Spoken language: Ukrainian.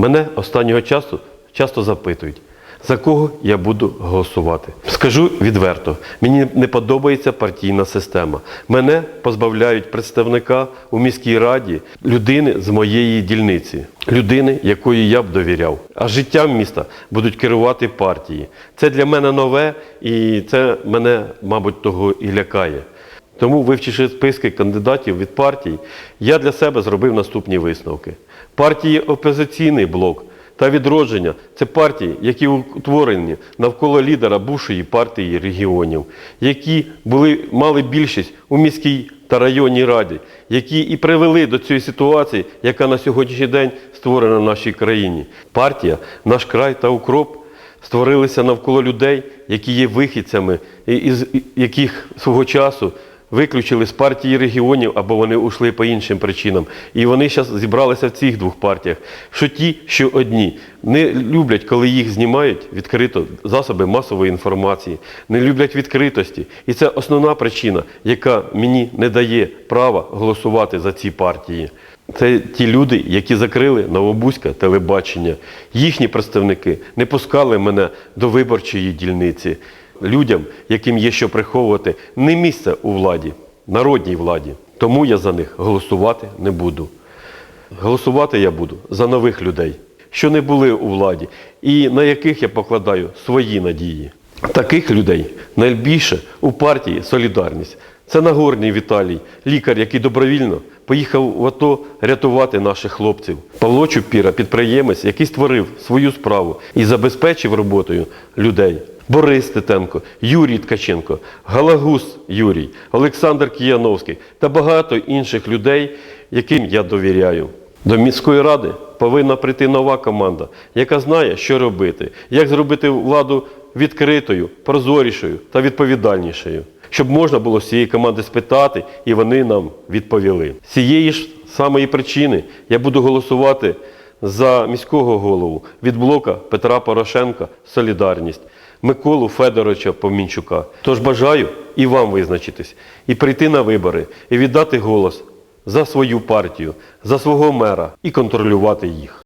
Мене останнього часу часто запитують, за кого я буду голосувати. Скажу відверто, мені не подобається партійна система. Мене позбавляють представника у міській раді людини з моєї дільниці, людини, якої я б довіряв. А життям міста будуть керувати партії. Це для мене нове і це мене, мабуть, того і лякає. Тому, вивчивши списки кандидатів від партій, я для себе зробив наступні висновки. Партії опозиційний блок та відродження це партії, які утворені навколо лідера бувшої партії регіонів, які були, мали більшість у міській та районній раді, які і привели до цієї ситуації, яка на сьогоднішній день створена в нашій країні. Партія, наш край та укроп створилися навколо людей, які є вихідцями, із яких свого часу виключили з партії регіонів або вони ушли по іншим причинам. І вони зараз зібралися в цих двох партіях. Що ті, що одні не люблять, коли їх знімають відкрито засоби масової інформації, не люблять відкритості. І це основна причина, яка мені не дає права голосувати за ці партії. Це ті люди, які закрили Новобузьке телебачення. Їхні представники не пускали мене до виборчої дільниці. Людям, яким є що приховувати, не місце у владі, народній владі. Тому я за них голосувати не буду. Голосувати я буду за нових людей, що не були у владі, і на яких я покладаю свої надії. Таких людей найбільше у партії Солідарність. Це Нагорний Віталій, лікар, який добровільно поїхав в АТО рятувати наших хлопців. Павло Чупіра, підприємець, який створив свою справу і забезпечив роботою людей. Борис Титенко, Юрій Ткаченко, Галагус Юрій, Олександр Кияновський та багато інших людей, яким я довіряю. До міської ради повинна прийти нова команда, яка знає, що робити, як зробити владу відкритою, прозорішою та відповідальнішою, щоб можна було з цієї команди спитати, і вони нам відповіли. З цієї ж самої причини я буду голосувати за міського голову від блока Петра Порошенка Солідарність. Миколу Федоровича Помінчука. Тож бажаю і вам визначитись, і прийти на вибори, і віддати голос за свою партію, за свого мера і контролювати їх.